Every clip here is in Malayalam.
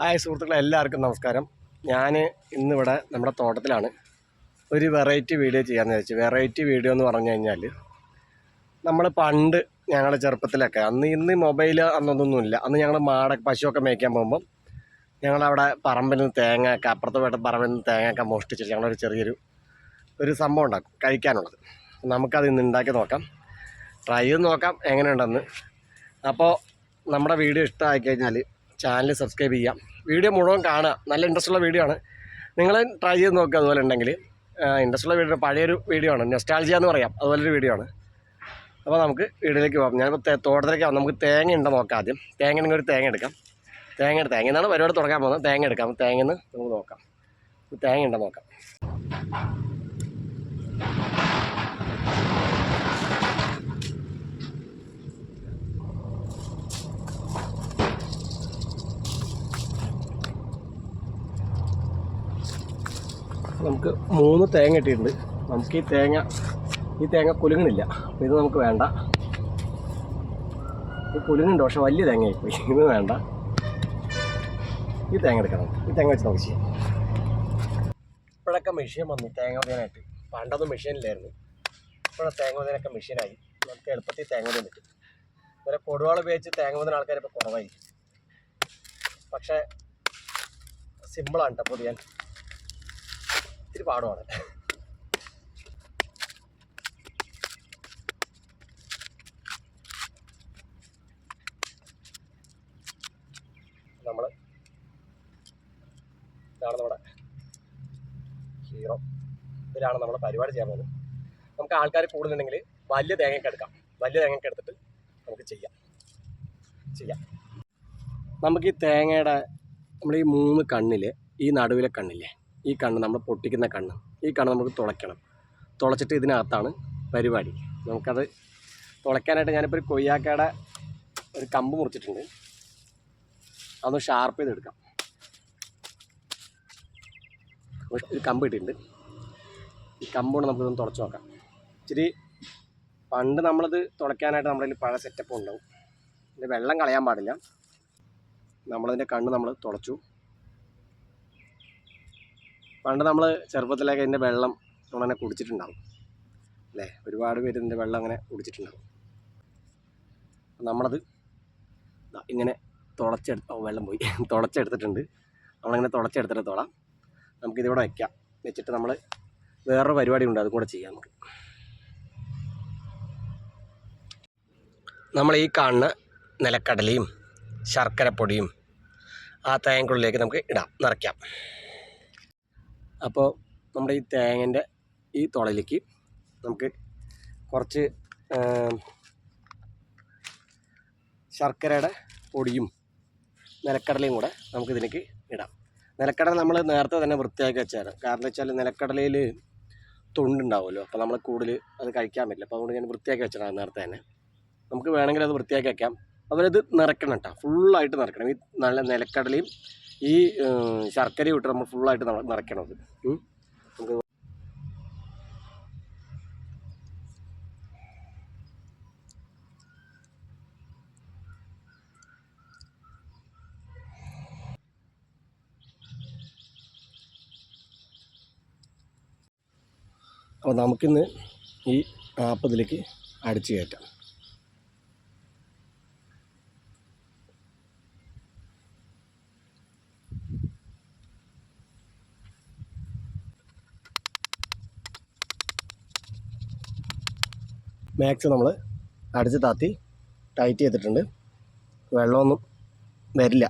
ഹായ് സുഹൃത്തുക്കളെ എല്ലാവർക്കും നമസ്കാരം. ഞാൻ ഇന്നിവിടെ നമ്മുടെ തോട്ടത്തിലാണ് ഒരു വെറൈറ്റി വീഡിയോ ചെയ്യാമെന്ന് വെച്ചു വെറൈറ്റി വീഡിയോ എന്ന് പറഞ്ഞു കഴിഞ്ഞാൽ നമ്മൾ പണ്ട് ഞങ്ങളുടെ ചെറുപ്പത്തിലൊക്കെ അന്ന് ഇന്ന് മൊബൈൽ അന്നൊന്നൊന്നുമില്ല അന്ന് ഞങ്ങൾ മാട പശുവൊക്കെ മേയ്ക്കാൻ പോകുമ്പം ഞങ്ങളവിടെ പറമ്പിൽ നിന്ന് തേങ്ങ ഒക്കെ അപ്പുറത്തെ വീട്ടിൽ പറമ്പിൽ നിന്ന് തേങ്ങ ഒക്കെ മോഷ്ടിച്ചിട്ട് ഞങ്ങളൊരു ചെറിയൊരു ഒരു സംഭവം ഉണ്ടാക്കും കഴിക്കാനുള്ളത്. നമുക്കത് ഇന്ന് ഉണ്ടാക്കി നോക്കാം. ട്രൈ ചെയ്ത് നോക്കാം എങ്ങനെയുണ്ടെന്ന്. അപ്പോൾ നമ്മുടെ വീഡിയോ ഇഷ്ടമായി കഴിഞ്ഞാൽ ചാനൽ സബ്സ്ക്രൈബ് ചെയ്യാം. വീഡിയോ മുഴുവൻ കാണുക. നല്ല ഇൻട്രസ്റ്റ് ഉള്ള വീഡിയോ ആണ്. നിങ്ങൾ ട്രൈ ചെയ്ത് നോക്കുക അതുപോലെ ഉണ്ടെങ്കിൽ ഇൻട്രസ്റ്റ് ഉള്ള വീഡിയോ പഴയൊരു വീഡിയോ ആണ്. നെസ്റ്റാൾജിയ എന്ന് പറയാം. അതുപോലൊരു വീഡിയോ ആണ്. അപ്പോൾ നമുക്ക് വീഡിയോയിലേക്ക് പോകാം. ഞാനിപ്പോൾ തോട്ടത്തിലേക്ക് പോകാം നമുക്ക് തേങ്ങ ഉണ്ടോ നോക്കാം ആദ്യം. തേങ്ങ ഉണ്ടെങ്കിൽ ഒരു തേങ്ങ എടുക്കാം. തേങ്ങ എടുത്ത് തേങ്ങ എന്നാണ് പരിപാടി തുടങ്ങാൻ പോകുന്നത്. തേങ്ങ എടുക്കാം. തേങ്ങ നമുക്ക് നോക്കാം. തേങ്ങ ഉണ്ടോ നോക്കാം. നമുക്ക് മൂന്ന് തേങ്ങ ഇട്ടിട്ടുണ്ട്. നമുക്ക് ഈ തേങ്ങ ഈ തേങ്ങ കുലുങ്ങണില്ല അപ്പോൾ ഇത് നമുക്ക് വേണ്ട. ഇത് കുലുങ്ങുണ്ട് പക്ഷെ വലിയ തേങ്ങ ആയിപ്പോയി ഇത് വേണ്ട. ഈ തേങ്ങ എടുക്കണം. ഈ തേങ്ങ വെച്ച് നമുക്ക് ചെയ്യാം. ഇപ്പോഴൊക്കെ മെഷീൻ വന്നു. തേങ്ങ ഉദയാനായിട്ട് പണ്ടൊന്നും മെഷീനില്ലായിരുന്നു ഇപ്പോഴത്തെ തേങ്ങ ഉദയാനൊക്കെ മെഷീനായി. നമുക്ക് എളുപ്പത്തിൽ തേങ്ങ ഉദയം പറ്റും. ഇവരെ കൊടുവാൾ ഉപയോഗിച്ച് തേങ്ങ ഉദന ആൾക്കാർ ഇപ്പോൾ കുറവായി. പക്ഷേ സിമ്പിളാണ് കേട്ടോ പൊതിയാൻ. ഇത്തിരി പാടുമാണ് നമ്മൾ ഇതാണ് നമ്മുടെ ഹീറോ. ഇതിലാണ് നമ്മുടെ പരിപാടി ചെയ്യാൻ പോകുന്നത്. നമുക്ക് ആൾക്കാർ കൂടുതലുണ്ടെങ്കിൽ വലിയ തേങ്ങയൊക്കെ എടുക്കാം. വലിയ തേങ്ങയൊക്കെ എടുത്തിട്ട് നമുക്ക് ചെയ്യാം. ചെയ്യാം. നമുക്ക് ഈ തേങ്ങയുടെ നമ്മൾ ഈ മൂന്ന് കണ്ണിൽ ഈ നടുവിലെ കണ്ണില്ലേ? ഈ കണ്ണ് നമ്മൾ പൊട്ടിക്കുന്ന കണ്ണ് ഈ കണ്ണ് നമുക്ക് തുളയ്ക്കണം. തുളച്ചിട്ട് ഇതിനകത്താണ് പരിപാടി. നമുക്കത് തുളയ്ക്കാനായിട്ട് ഞാനിപ്പോൾ ഒരു കൊയ്യാക്കയുടെ ഒരു കമ്പ് മുറിച്ചിട്ടുണ്ട്. അതൊന്ന് ഷാർപ്പ് ചെയ്തെടുക്കാം. ഒരു കമ്പ് ഇട്ടിട്ടുണ്ട്. ഈ കമ്പ് കൊണ്ട് നമുക്കിതൊന്ന് തുളച്ച് നോക്കാം. ഇച്ചിരി പണ്ട് നമ്മളത് തുളയ്ക്കാനായിട്ട് നമ്മുടെ കയ്യിൽ പഴയ സെറ്റപ്പ് ഉണ്ടാവും. ഇതിന്റെ വെള്ളം കളയാൻ പാടില്ല. നമ്മളതിന്റെ കണ്ണ് നമ്മൾ തുളച്ചു. പണ്ട് നമ്മൾ ചെറുപ്പത്തിലൊക്കെ ഇതിന്റെ വെള്ളം നമ്മളങ്ങനെ കുടിച്ചിട്ടുണ്ടാവും. അല്ലേ? ഒരുപാട് പേര് ഇതിന്റെ വെള്ളം അങ്ങനെ കുടിച്ചിട്ടുണ്ടാവും. നമ്മളത് ഇങ്ങനെ തുളച്ചെടുത്ത് വെള്ളം പോയി. തുളച്ചെടുത്തിട്ടുണ്ട്. നമ്മളിങ്ങനെ തുളച്ചെടുത്തിടത്തോളാം നമുക്കിതിവിടെ വയ്ക്കാം വെച്ചിട്ട് നമ്മൾ വേറൊരു പരിപാടി ഉണ്ട് അതുകൂടെ ചെയ്യാം നമുക്ക്. നമ്മൾ ഈ കാണുന്ന നിലക്കടലയും ശർക്കരപ്പൊടിയും ആ തേങ്ങക്കുള്ളിലേക്ക് നമുക്ക് ഇടാം നിറയ്ക്കാം. അപ്പോൾ നമ്മുടെ ഈ തേങ്ങന്റെ ഈ തുളയിലേക്ക് നമുക്ക് കുറച്ച് ശർക്കരയുടെ പൊടിയും നിലക്കടലയും കൂടെ നമുക്ക് ഇതിലേക്ക് ഇടാം. നിലക്കടല നമ്മൾ നേരത്തെ തന്നെ വൃത്തിയാക്കി വെച്ചായിരുന്നു. കാരണം വെച്ചാൽ നിലക്കടലയിൽ തൊണ്ടുണ്ടാവുമല്ലോ. അപ്പോൾ നമ്മൾ കൂടുതൽ അത് കഴിക്കാൻ പറ്റില്ല. അപ്പോൾ അതുകൊണ്ട് ഞാൻ വൃത്തിയാക്കി വെച്ചതാണ് നേരത്തെ തന്നെ. നമുക്ക് വേണമെങ്കിൽ അത് വൃത്തിയാക്കി വെക്കാം. അവരത് നിറയ്ക്കണം കേട്ടോ ഫുള്ളായിട്ട് നിറയ്ക്കണം. ഈ നല്ല നിലക്കടലയും ഈ ശർക്കരയും ഇട്ട് നമ്മൾ ഫുള്ളായിട്ട് ന- നിറയ്ക്കണം അത്. അപ്പോൾ നമുക്കിന്ന് ഈ ആപ്പതിലേക്ക് അടിച്ചു കയറ്റാം. മാക്സ് നമ്മൾ അടിച്ച് താത്തി ടൈറ്റ് ചെയ്തിട്ടുണ്ട്. വെള്ളമൊന്നും വരില്ല.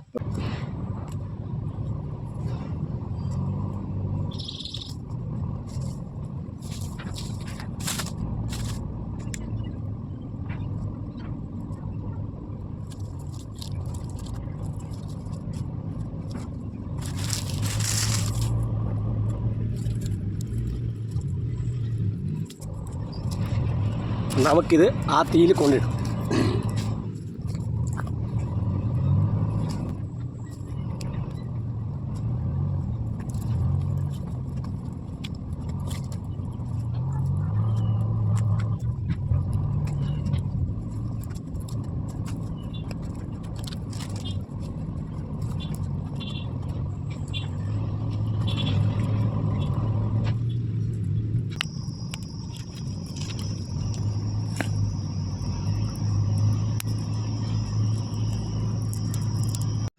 നമുക്കിത് ആ തീയിൽ കൊണ്ടിടും.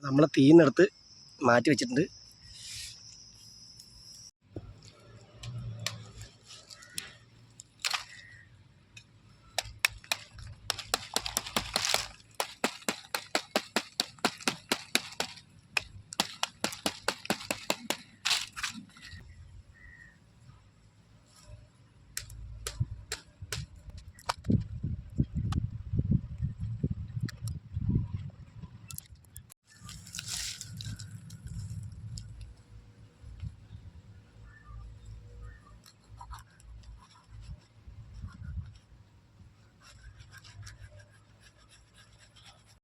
നമ്മൾ നിന്നെടുത്ത് മാറ്റി വെച്ചിട്ടുണ്ട്.